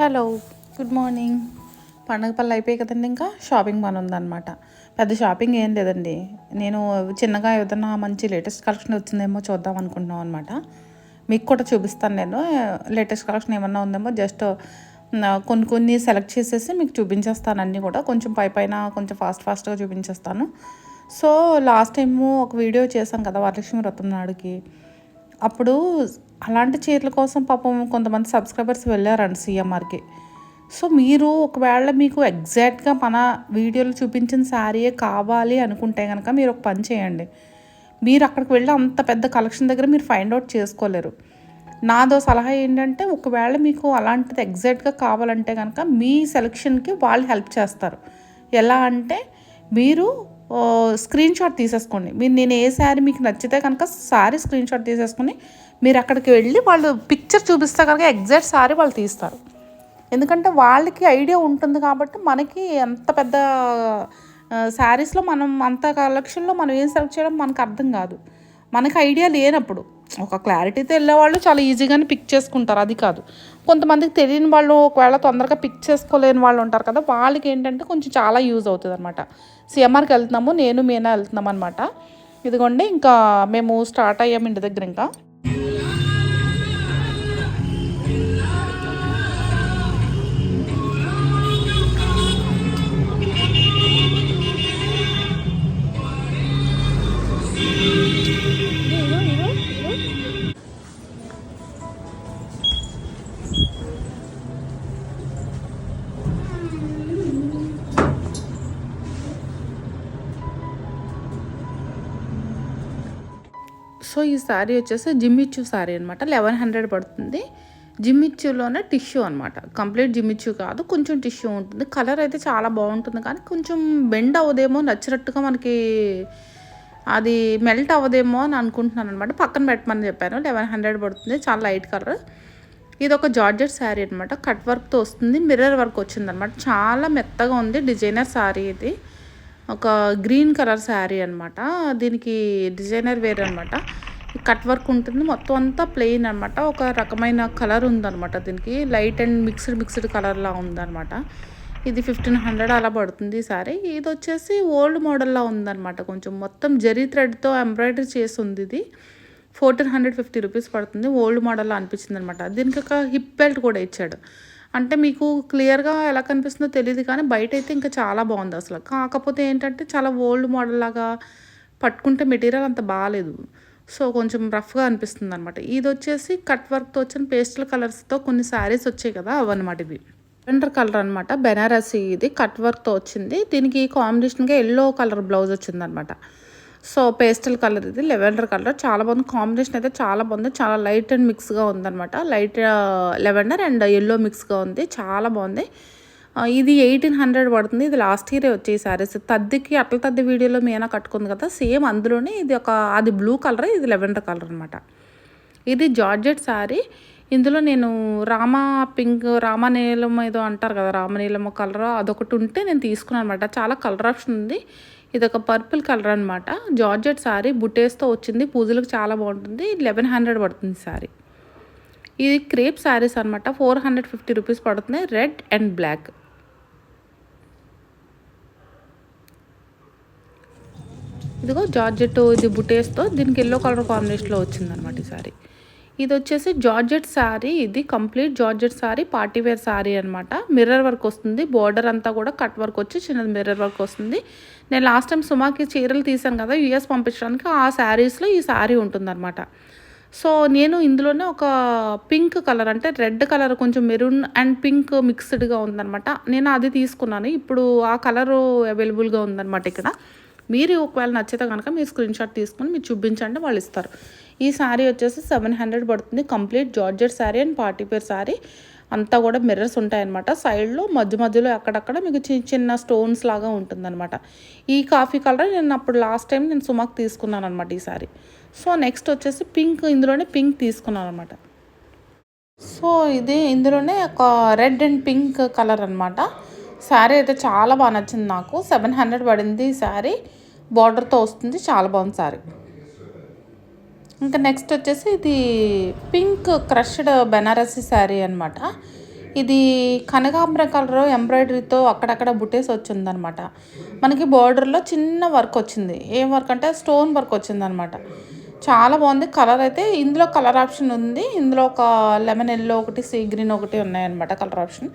Hello good morning. పండగ పనులు అయిపోయాయి కదండి ఇంకా? షాపింగ్ పని ఉందన్నమాట. పెద్ద షాపింగ్ ఏం లేదండి. నేను చిన్నగా ఏదైనా మంచి లేటెస్ట్ కలెక్షన్ వచ్చిందేమో చూద్దాం అనుకుంటున్నాం అనమాట మీకు కూడా చూపిస్తాను నేను. లేటెస్ట్ కలెక్షన్ ఏమన్నా ఉందేమో జస్ట్ కొన్ని కొన్ని సెలెక్ట్ చేసేసి మీకు చూపించేస్తాను అన్నీ కూడా. కొంచెం పై పైన కొంచెం ఫాస్ట్ ఫాస్ట్గా చూపించేస్తాను. సో లాస్ట్ టైము ఒక వీడియో చేశాం కదా వరలక్ష్మి వ్రతం నాడుకి. అప్పుడు అలాంటి చీరల కోసం పాపం కొంతమంది సబ్స్క్రైబర్స్ వెళ్ళారండి సీఎంఆర్కి సో మీరు ఒకవేళ మీకు ఎగ్జాక్ట్గా మన వీడియోలో చూపించిన శారీయే కావాలి అనుకుంటే కనుక మీరు ఒక పని చేయండి. మీరు అక్కడికి వెళ్ళి అంత పెద్ద కలెక్షన్ దగ్గర మీరు ఫైండ్ అవుట్ చేసుకోలేరు. నాదో సలహా ఏంటంటే ఒకవేళ మీకు అలాంటిది ఎగ్జాక్ట్గా కావాలంటే కనుక మీ సెలెక్షన్కి వాళ్ళు హెల్ప్ చేస్తారు. ఎలా అంటే మీరు స్క్రీన్ షాట్ తీసేసుకోండి. మీరు నేను ఏ శారీ మీకు నచ్చితే కనుక శారీ స్క్రీన్ షాట్ తీసేసుకుని మీరు అక్కడికి వెళ్ళి వాళ్ళు పిక్చర్ చూపిస్తే కనుక ఎగ్జాక్ట్ సారీ వాళ్ళు తీస్తారు. ఎందుకంటే వాళ్ళకి ఐడియా ఉంటుంది కాబట్టి మనకి ఎంత పెద్ద శారీస్లో మనం అంత కలెక్షన్లో మనం ఏం సెలెక్ట్ చేయడం మనకు అర్థం కాదు. మనకి ఐడియా లేనప్పుడు ఒక క్లారిటీతో వెళ్ళేవాళ్ళు చాలా ఈజీగానే పిక్ చేసుకుంటారు అది కాదు. కొంతమందికి తెలియని వాళ్ళు ఒకవేళ తొందరగా పిక్ చేసుకోలేని వాళ్ళు ఉంటారు కదా వాళ్ళకి ఏంటంటే కొంచెం చాలా యూజ్ అవుతుంది అనమాట సిఎంఆర్కి వెళ్తున్నాము నేను మీనా వెళ్తున్నాం అనమాట ఇదిగోండి ఇంకా మేము స్టార్ట్ అయ్యాము ఇంటి దగ్గర ఇంకా. సో ఈ శారీ వచ్చేసి జిమ్మిచ్చు శారీ అనమాట లెవెన్ హండ్రెడ్ పడుతుంది. జిమ్మిచ్చులోనే టిష్యూ అనమాట కంప్లీట్ జిమ్మిచ్చు కాదు కొంచెం టిష్యూ ఉంటుంది. కలర్ అయితే చాలా బాగుంటుంది కానీ కొంచెం బెండ్ అవ్వదేమో నచ్చినట్టుగా మనకి అది మెల్ట్ అవ్వదేమో అని అనుకుంటున్నాను అనమాట పక్కన పెట్టమని చెప్పాను. లెవెన్ హండ్రెడ్ పడుతుంది చాలా లైట్ కలర్. ఇది ఒక జార్జెట్ శారీ అనమాట కట్ వర్క్తో వస్తుంది మిర్రర్ వర్క్ వచ్చిందనమాట చాలా మెత్తగా ఉంది డిజైనర్ శారీ ఇది. ఒక గ్రీన్ కలర్ శారీ అనమాట దీనికి డిజైనర్ వేర్ అనమాట కట్ వర్క్ ఉంటుంది. మొత్తం అంతా ప్లెయిన్ అనమాట ఒక రకమైన కలర్ ఉందన్నమాట దీనికి. లైట్ అండ్ మిక్స్డ్ మిక్స్డ్ కలర్లా ఉందన్నమాట. ఇది ఫిఫ్టీన్ హండ్రెడ్ అలా పడుతుంది సారీ ఇది వచ్చేసి ఓల్డ్ మోడల్లా ఉందన్నమాట కొంచెం. మొత్తం జరీ థ్రెడ్తో ఎంబ్రాయిడరీ చేసి ఉంది ఇది. ఫోర్టీన్ హండ్రెడ్ ఫిఫ్టీ రూపీస్ పడుతుంది. ఓల్డ్ మోడల్లా అనిపించింది అనమాట దీనికి ఒక హిప్ బెల్ట్ కూడా ఇచ్చాడు. అంటే మీకు క్లియర్గా ఎలా కనిపిస్తుందో తెలియదు కానీ బయట అయితే ఇంకా చాలా బాగుంది అసలు. కాకపోతే ఏంటంటే చాలా ఓల్డ్ మోడల్ లాగా పట్టుకుంటే మెటీరియల్ అంత బాగాలేదు. సో కొంచెం రఫ్గా అనిపిస్తుంది అనమాట ఇది వచ్చేసి కట్ వర్క్తో వచ్చిన పేస్టల్ కలర్స్తో కొన్ని శారీస్ వచ్చాయి కదా అవన్నమాట ఇది లెవెండర్ కలర్ అనమాట బెనారసీ ఇది కట్ వర్క్తో వచ్చింది. దీనికి కాంబినేషన్గా ఎల్లో కలర్ బ్లౌజ్ వచ్చిందనమాట సో పేస్టల్ కలర్ ఇది లెవెండర్ కలర్. చాలా బాగుంది. కాంబినేషన్ అయితే చాలా బాగుంది. చాలా లైట్ అండ్ మిక్స్గా ఉందన్నమాట. లైట్ లెవెండర్ అండ్ ఎల్లో మిక్స్గా ఉంది. చాలా బాగుంది. ఇది ఎయిటీన్ హండ్రెడ్ పడుతుంది. ఇది లాస్ట్ ఇయరే వచ్చే శారీస్. తద్దికి అట్ల తద్ది వీడియోలో మీనా కట్టుకుంది కదా సేమ్ అందులోనే ఇది ఒక అది బ్లూ కలర్ ఇది లెవెండర్ కలర్ అనమాట ఇది జార్జెట్ శారీ. ఇందులో నేను రామా పింక్ రామనీలం ఏదో అంటారు కదా రామనీలం కలర్ అదొకటి ఉంటే నేను తీసుకున్నాను అనమాట చాలా కలర్ ఆప్షన్ ఉంది. ఇది ఒక పర్పుల్ కలర్ అనమాట జార్జెట్ శారీ బుటేస్తో వచ్చింది. పూజలకు చాలా బాగుంటుంది. లెవెన్ హండ్రెడ్ పడుతుంది శారీ ఇది క్రేప్ శారీస్ అనమాట ఫోర్ హండ్రెడ్ ఫిఫ్టీ రూపీస్ పడుతుంది రెడ్ అండ్ బ్లాక్. ఇదిగో జార్జెట్ ఇది బుటేస్తో. దీనికి ఎల్లో కలర్ కాంబినేషన్లో వచ్చిందనమాట ఈ శారీ ఇది వచ్చేసి జార్జెట్ శారీ. ఇది complete georgette sari party wear sari అనమాట మిర్రర్ వర్క్ వస్తుంది. బోర్డర్ అంతా కూడా కట్ వర్క్ వచ్చి చిన్నది మిర్రర్ వర్క్ వస్తుంది. నేను లాస్ట్ టైం సుమాకి చీరలు తీసాను కదా యూఎస్ పంపించడానికి. ఆ శారీస్లో ఈ శారీ ఉంటుందన్నమాట. సో నేను ఇందులోనే ఒక పింక్ కలర్ అంటే రెడ్ కలర్ కొంచెం మెరూన్ అండ్ పింక్ మిక్స్డ్గా ఉందన్నమాట. నేను అది తీసుకున్నాను. ఇప్పుడు ఆ కలరు అవైలబుల్గా ఉందన్నమాట ఇక్కడ. మీరు ఒకవేళ నచ్చితే కనుక మీరు స్క్రీన్ షాట్ తీసుకొని మీరు చూపించండి వాళ్ళు ఇస్తారు. ఈ శారీ వచ్చేసి సెవెన్ హండ్రెడ్ పడుతుంది. Complete georgette sari and party wear sari అంతా కూడా మిర్రర్స్ ఉంటాయన్నమాట. సైడ్లో మధ్య మధ్యలో అక్కడక్కడ మీకు చిన్న చిన్న స్టోన్స్ లాగా ఉంటుందన్నమాట. ఈ కాఫీ కలర్ నేను అప్పుడు లాస్ట్ టైం నేను సుమాక్ తీసుకున్నాను అనమాట ఈ సారీ. సో నెక్స్ట్ వచ్చేసి పింక్ ఇందులోనే పింక్ తీసుకున్నాను అనమాట సో ఇది ఇందులోనే ఒక రెడ్ అండ్ పింక్ కలర్ అనమాట శారీ అయితే చాలా బాగా నచ్చింది నాకు. సెవెన్ హండ్రెడ్ పడింది ఈ శారీ బార్డర్తో వస్తుంది. చాలా బాగుంది శారీ ఇంకా నెక్స్ట్ వచ్చేసి ఇది పింక్ క్రష్డ్ బెనారసీ శారీ అనమాట ఇది కనకాంబర కలర్ ఎంబ్రాయిడరీతో అక్కడక్కడ బుట్టేసి వచ్చిందనమాట మనకి బార్డర్లో చిన్న వర్క్ వచ్చింది. ఏం వర్క్ అంటే స్టోన్ వర్క్ వచ్చిందనమాట చాలా బాగుంది. కలర్ అయితే ఇందులో కలర్ ఆప్షన్ ఉంది. ఇందులో ఒక లెమన్ ఎల్లో ఒకటి సీ గ్రీన్ ఒకటి ఉన్నాయన్నమాట కలర్ ఆప్షన్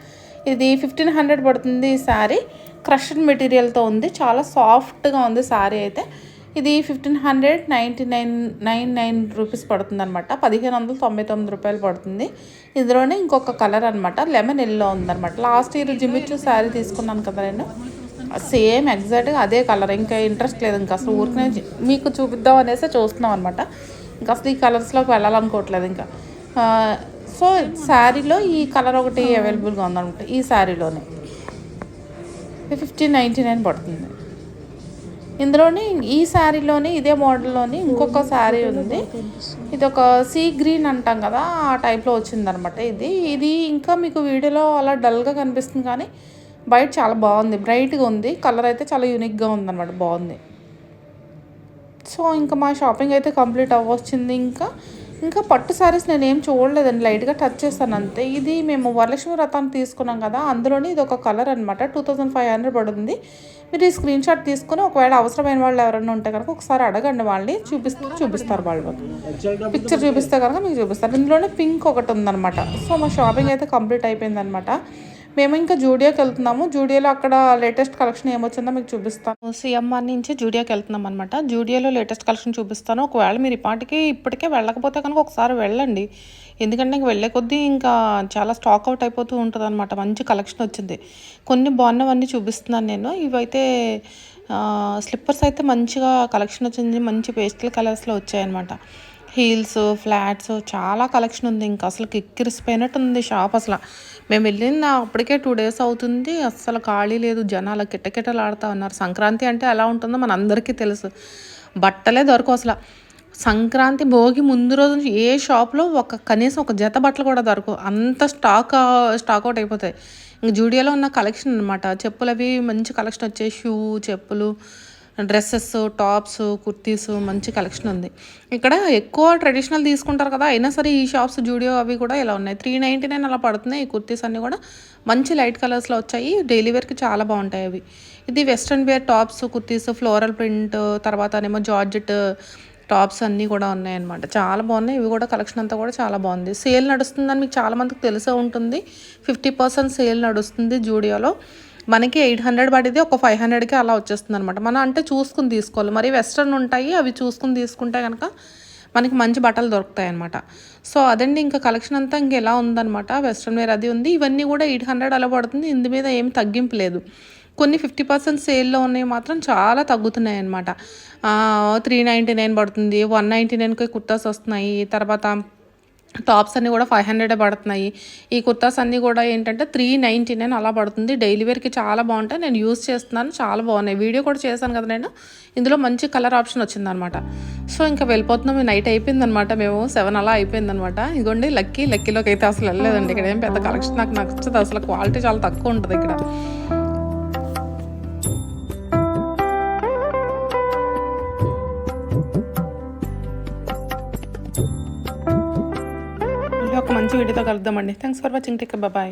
ఇది ఫిఫ్టీన్ హండ్రెడ్ పడుతుంది ఈ శారీ. క్రష్డ్ మెటీరియల్తో ఉంది. చాలా సాఫ్ట్గా ఉంది శారీ అయితే. ఇది fifteen hundred ninety nine nine nine rupees పడుతుంది అనమాట పదిహేను వందల తొంభై తొమ్మిది రూపాయలు పడుతుంది. ఇందులోనే ఇంకొక కలర్ అనమాట లెమన్ ఎల్లో ఉందనమాట లాస్ట్ ఇయర్ జిమ్మిచ్చు శారీ తీసుకున్నాను కదా నేను. సేమ్ ఎగ్జాక్ట్గా అదే కలర్. ఇంకా ఇంట్రెస్ట్ లేదు ఇంకా. అసలు ఊరికనే మీకు చూపిద్దాం అనేసి చూస్తున్నాం అనమాట ఇంకా అసలు ఈ కలర్స్లోకి వెళ్ళాలనుకోవట్లేదు ఇంకా. సో శారీలో ఈ కలర్ ఒకటి అవైలబుల్గా ఉందనమాట ఈ శారీలోనే. ఫిఫ్టీన్ నైంటీ నైన్ పడుతుంది. ఇందులోని ఈ శారీలోని ఇదే మోడల్లోని ఇంకొక శారీ ఉంది. ఇది ఒక సీ గ్రీన్ అంటాం కదా ఆ టైప్లో వచ్చిందనమాట ఇది. ఇది ఇంకా మీకు వీడియోలో అలా డల్గా కనిపిస్తుంది కానీ బయట చాలా బాగుంది బ్రైట్గా ఉంది. కలర్ అయితే చాలా యూనిక్గా ఉందన్నమాట బాగుంది. సో ఇంకా మా షాపింగ్ అయితే కంప్లీట్ అవ్వచ్చింది. ఇంకా ఇంకా పట్టు శారీస్ నేను ఏం చూడలేదండి. లైట్గా టచ్ చేస్తాను అంతే. ఇది మేము వరలక్ష్మి వ్రతాన్ని తీసుకున్నాం కదా అందులోని ఇది ఒక కలర్ అనమాట టూ థౌజండ్ ఫైవ్ హండ్రెడ్ పడుతుంది. మీరు ఈ స్క్రీన్ షాట్ తీసుకుని ఒకవేళ అవసరమైన వాళ్ళు ఎవరైనా ఉంటే కనుక ఒకసారి అడగండి వాళ్ళని. చూపిస్తే చూపిస్తారు వాళ్ళు. పిక్చర్ చూపిస్తే కనుక మీకు చూపిస్తారు. ఇందులోనే పింక్ ఒకటి ఉందన్నమాట. సో మా షాపింగ్ అయితే కంప్లీట్ అయిపోయిందనమాట మేము ఇంకా జూడియోకి వెళ్తున్నాము. జూడియోలో అక్కడ లేటెస్ట్ కలెక్షన్ ఏమొచ్చిందో మీకు చూపిస్తాను. సిఎంఆర్ నుంచి జూడియోకి వెళ్తున్నాం అనమాట జూడియోలో లేటెస్ట్ కలెక్షన్ చూపిస్తాను. ఒకవేళ మీరు ఇప్పటికీ ఇప్పటికే వెళ్ళకపోతే కనుక ఒకసారి వెళ్ళండి. ఎందుకంటే ఇంక వెళ్ళే కొద్దీ ఇంకా చాలా స్టాక్ అవుట్ అయిపోతూ ఉంటుంది అనమాట మంచి కలెక్షన్ వచ్చింది. కొన్ని బాగున్నవన్నీ చూపిస్తున్నాను నేను. ఇవైతే స్లిప్పర్స్ అయితే మంచిగా కలెక్షన్ వచ్చింది. మంచి పేస్టల్ కలర్స్లో వచ్చాయన్నమాట. హీల్స్ ఫ్లాట్స్ చాలా కలెక్షన్ ఉంది. ఇంకా అసలు కిక్కిరిసిపోయినట్టు ఉంది షాప్ అసలు. మేము వెళ్ళిన అప్పటికే టూ డేస్ అవుతుంది. అస్సలు ఖాళీ లేదు. జనాలు కిటకిటలాడుతూ ఉన్నారు. సంక్రాంతి అంటే ఎలా ఉంటుందో మన అందరికీ తెలుసు. బట్టలే దొరకవు అసలు. సంక్రాంతి భోగి ముందు రోజు నుంచి ఏ షాప్లో ఒక కనీసం ఒక జత బట్టలు కూడా దొరకవు అంత స్టాక్ స్టాక్ అవుట్ అయిపోతాయి. ఇంక జూడియోలో ఉన్న కలెక్షన్ అనమాట చెప్పులు అవి మంచి కలెక్షన్ వచ్చాయి. షూ చెప్పులు డ్రెస్సెస్ టాప్స్ కుర్తీస్ మంచి కలెక్షన్ ఉంది. ఇక్కడ ఎక్కువ ట్రెడిషనల్ తీసుకుంటారు కదా అయినా సరే ఈ షాప్స్ జూడియో అవి కూడా ఇలా ఉన్నాయి? త్రీ నైంటీ నైన్ అలా పడుతున్నాయి. ఈ కుర్తీస్ అన్నీ కూడా మంచి లైట్ కలర్స్లో వచ్చాయి. డైలీ వేర్కి చాలా బాగుంటాయి అవి. ఇది western wear tops kurtis floral print తర్వాత ఏమో జార్జెట్ టాప్స్ అన్నీ కూడా ఉన్నాయన్నమాట చాలా బాగున్నాయి. ఇవి కూడా కలెక్షన్ అంతా కూడా చాలా బాగుంది. సేల్ నడుస్తుందని మీకు చాలా మందికి తెలిసే ఉంటుంది. ఫిఫ్టీ పర్సెంట్ సేల్ నడుస్తుంది జూడియోలో. మనకి ఎయిట్ హండ్రెడ్ పడితే ఒక ఫైవ్ హండ్రెడ్కి అలా వచ్చేస్తుంది అనమాట మనం అంటే చూసుకుని తీసుకోవాలి. మరి వెస్ట్రన్ ఉంటాయి అవి చూసుకుని తీసుకుంటే కనుక మనకి మంచి బట్టలు దొరుకుతాయి అనమాట సో అదండి ఇంకా కలెక్షన్ అంతా ఇంక ఎలా ఉందన్నమాట. వెస్ట్రన్ వేర్ అది ఉంది. ఇవన్నీ కూడా ఎయిట్ హండ్రెడ్ అలా పడుతుంది. ఇందు మీద ఏమి తగ్గింపు లేదు. కొన్ని ఫిఫ్టీ పర్సెంట్ సేల్లో ఉన్నాయి మాత్రం చాలా తగ్గుతున్నాయి అనమాట త్రీ నైంటీ నైన్ పడుతుంది. వన్ నైంటీ నైన్కి కుర్తాస్ వస్తున్నాయి. తర్వాత టాప్స్ అన్నీ కూడా ఫైవ్ హండ్రెడే పడుతున్నాయి. ఈ కుర్తాస్ అన్నీ కూడా ఏంటంటే త్రీ నైంటీ నైన్ అలా పడుతుంది. డైలీ వేర్కి చాలా బాగుంటాయి. నేను యూస్ చేస్తున్నాను. చాలా బాగున్నాయి. వీడియో కూడా చేశాను కదా నేను. ఇందులో మంచి కలర్ ఆప్షన్ వచ్చిందనమాట సో ఇంకా వెళ్ళిపోతున్నాం. నైట్ అయిపోయిందనమాట మేము సెవెన్ అలా అయిపోయిందనమాట ఇదిగోండి లక్కీ లక్కీలోకి అయితే అసలు వెళ్ళలేదండి. ఇక్కడ ఏం పెద్ద కలెక్షన్ నాకు నచ్చదు. అసలు క్వాలిటీ చాలా తక్కువ ఉంటుంది ఇక్కడ. మంచి వీడియోతో కలుద్దామండి. Thanks for watching take bye